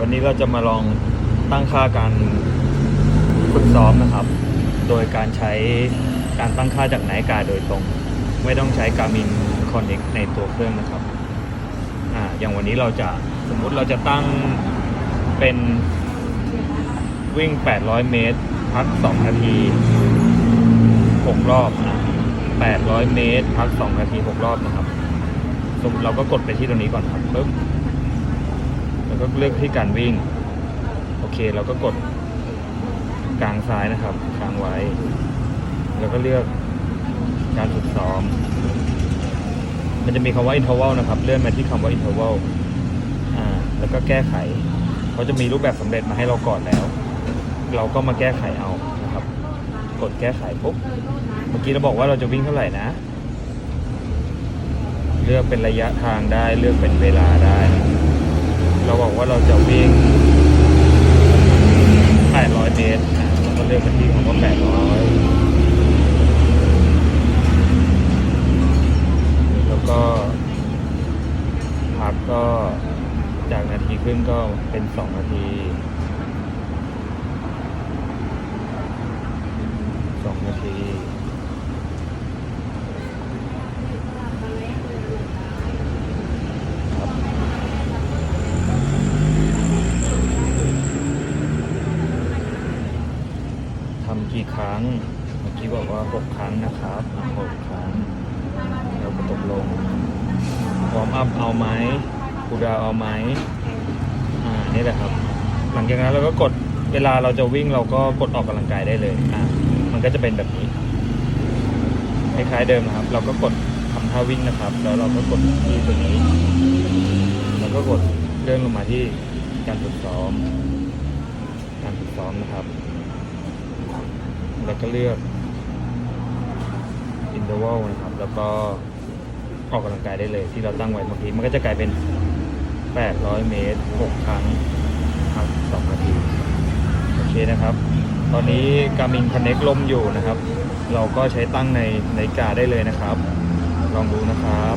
วันนี้เราจะมาลองตั้งค่าการฝึกซ้อมนะครับ โดยการใช้การตั้งค่าจากไนกาโดยตรง ไม่ต้องใช้การมินคอนเน c t ในตัวเครื่องนะครับอ่าอย่างวันนี้เราจะสมมุติเราจะตั้งเป็นวิ่ง 800 เมตร พัก 2 นาที 6 รอบอะ800 เมตร พัก 2 นาที 6 รอบนะครับ สมมติเราก็กดไปที่ตรงนี้ก่อนครับปึ๊บ แล้วก็เลือกที่การวิ่ง โอเคเราก็กดกลางซ้ายนะครับค้างไว้ แล้วก็เลือกการฝึกซ้อม มันจะมีคำว่า interval นะครับ เลื่อนมาที่คำว่า interval อ่า แล้วก็แก้ไขเขาจะมีรูปแบบสำเร็จมาให้เราก่อนแล้ว เราก็มาแก้ไขเอานะครับ กดแก้ไขปุ๊บ เมื่อกี้เราบอกว่าเราจะวิ่งเท่าไหร่นะ เลือกเป็นระยะทางได้ เลือกเป็นเวลาได้ ว่าเราจะวิ่ง800เมตรอะเราก็เลือกไปที่คำว่า800 แล้วก็พักก็จากนาทีครึ่งก็เป็น 2 นาที 2 นาที ครับ ทำกี่ครั้ง เมื่อกี้บอกว่า 6 ครั้งนะครับ 6 ครั้ง เราก็ตกลงวอร์มอัพเอาไหมคูดาเอาไหมอ่า นี่แหละครับ หลังจากนั้นเราก็กดเวลาเราจะวิ่งเราก็กดออกกำลังกายได้เลย อ่า มันก็จะเป็นแบบนี้ คล้ายๆเดิมนะครับ เราก็กดทำท่าวิ่งนะครับ แล้วเราก็กดที่ตรงนี้ แล้วก็กดเลื่อนลงมาที่การฝึกซ้อม การฝึกซ้อมนะครับ แล้วก็เลือก interval นะครับ แล้วก็ออกกำลังกายได้เลย ที่เราตั้งไว้เมื่อกี้มันก็จะกลายเป็น 800 เมตร 6 ครั้งครับ2นาที โอเคนะครับ ตอนนี้ Garmin Connect ลมอยู่นะครับ เราก็ใช้ตั้งในในาฬิกาได้เลยนะครับ ลองดูนะครับ